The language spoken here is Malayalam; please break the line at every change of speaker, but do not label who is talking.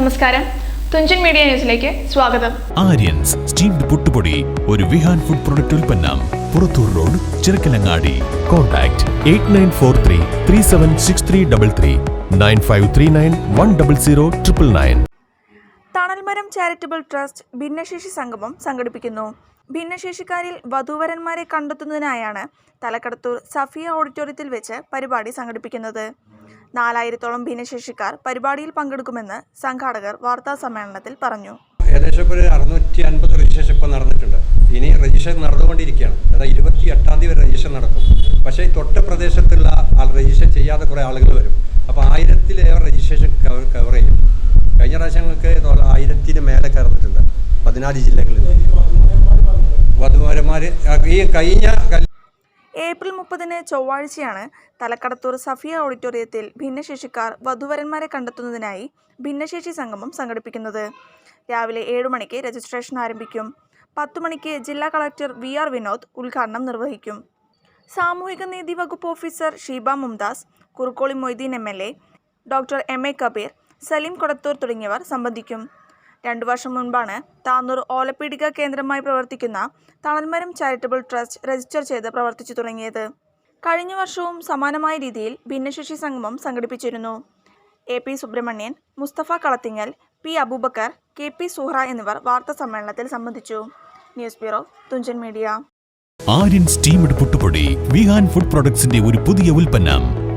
നമസ്കാരം. തുഞ്ചൻ മീഡിയ ന്യൂസിലേക്ക് സ്വാഗതം.
ആര്യൻസ് സ്റ്റീംഡ് പുട്ടുപൊടി ഒരു വിഹാൻ ഫുഡ് പ്രൊഡക്റ്റ് ഉൽപ്പന്നം Purathur road Chirakkalangadi. Contact eight nine four three three seven six three double three nine five three nine one double zero triple nine.
Thanalmaram charitable trust ഭിന്നശേഷി സംഗമം സംഘടിപ്പിക്കുന്നു. ഭിന്നശേഷിക്കാരിൽ വധൂവരന്മാരെ കണ്ടെത്തുന്നതിനായാണ് തലക്കടത്തൂർ സഫിയ ഓഡിറ്റോറിയത്തിൽ വെച്ച് പരിപാടി സംഘടിപ്പിക്കുന്നത്. നാലായിരത്തോളം ഭിന്നശേഷിക്കാർ പരിപാടിയിൽ പങ്കെടുക്കുമെന്ന് സംഘാടകർ വാർത്താ സമ്മേളനത്തിൽ പറഞ്ഞു.
ഏകദേശം ഒരു അറുന്നൂറ്റി അൻപത് രജിസ്ട്രേഷൻ ഇപ്പോൾ നടന്നിട്ടുണ്ട്. ഇനി രജിസ്ട്രേഷൻ നടന്നുകൊണ്ടിരിക്കുകയാണ്. അതായത് ഇരുപത്തി എട്ടാം തീയതി വരെ രജിസ്ട്രേഷൻ നടക്കും. പക്ഷേ ഈ തൊട്ട പ്രദേശത്തുള്ള ആൾ രജിസ്റ്റർ ചെയ്യാതെ കുറേ ആളുകൾ വരും. അപ്പോൾ ആയിരത്തിലേറെ രജിസ്ട്രേഷൻ കവർ കവർ ചെയ്യും. കഴിഞ്ഞ പ്രാവശ്യങ്ങൾക്ക് ഞങ്ങൾക്ക് ആയിരത്തിന് മേലെ കയറിയിട്ടുണ്ട് പതിനാല് ജില്ലകളിൽ. വധുവരന്മാർ ഈ കഴിഞ്ഞ
ഏപ്രിൽ മുപ്പതിന് ചൊവ്വാഴ്ചയാണ് തലക്കടത്തൂർ സഫിയ ഓഡിറ്റോറിയത്തിൽ ഭിന്നശേഷിക്കാർ വധുവരന്മാരെ കണ്ടെത്തുന്നതിനായി ഭിന്നശേഷി സംഗമം സംഘടിപ്പിക്കുന്നത്. രാവിലെ ഏഴ് മണിക്ക് രജിസ്ട്രേഷൻ ആരംഭിക്കും. പത്തു മണിക്ക് ജില്ലാ കളക്ടർ വി ആർ വിനോദ് ഉദ്ഘാടനം നിർവഹിക്കും. സാമൂഹിക നീതി വകുപ്പ് officer Sheeba Mumtas Kurukkoli Moideen M L A doctor M A Kabeer Saleem Kodathur തുടങ്ങിയവർ സംബന്ധിക്കും. രണ്ടു വർഷം മുൻപാണ് താന്നൂർ ഓലപ്പീടിക കേന്ദ്രമായി പ്രവർത്തിക്കുന്ന തണൽമരം ചാരിറ്റബിൾ ട്രസ്റ്റ് രജിസ്റ്റർ ചെയ്ത് പ്രവർത്തിച്ചു തുടങ്ങിയത്. കഴിഞ്ഞ വർഷവും സമാനമായ രീതിയിൽ ഭിന്നശേഷി സംഗമം സംഘടിപ്പിച്ചിരുന്നു. A P Subramanian Musthafa Kalathingal P Aboobacker K P Suhra എന്നിവർ വാർത്താ സമ്മേളനത്തിൽ സംബന്ധിച്ചു. News bureau Thunchan media.
Aryan steamed പുട്ടുപൊടി വിഹാൻ ഫുഡ് പ്രൊഡക്ട്സിന്റെ ഒരു പുതിയ ഉൽപ്പന്നം.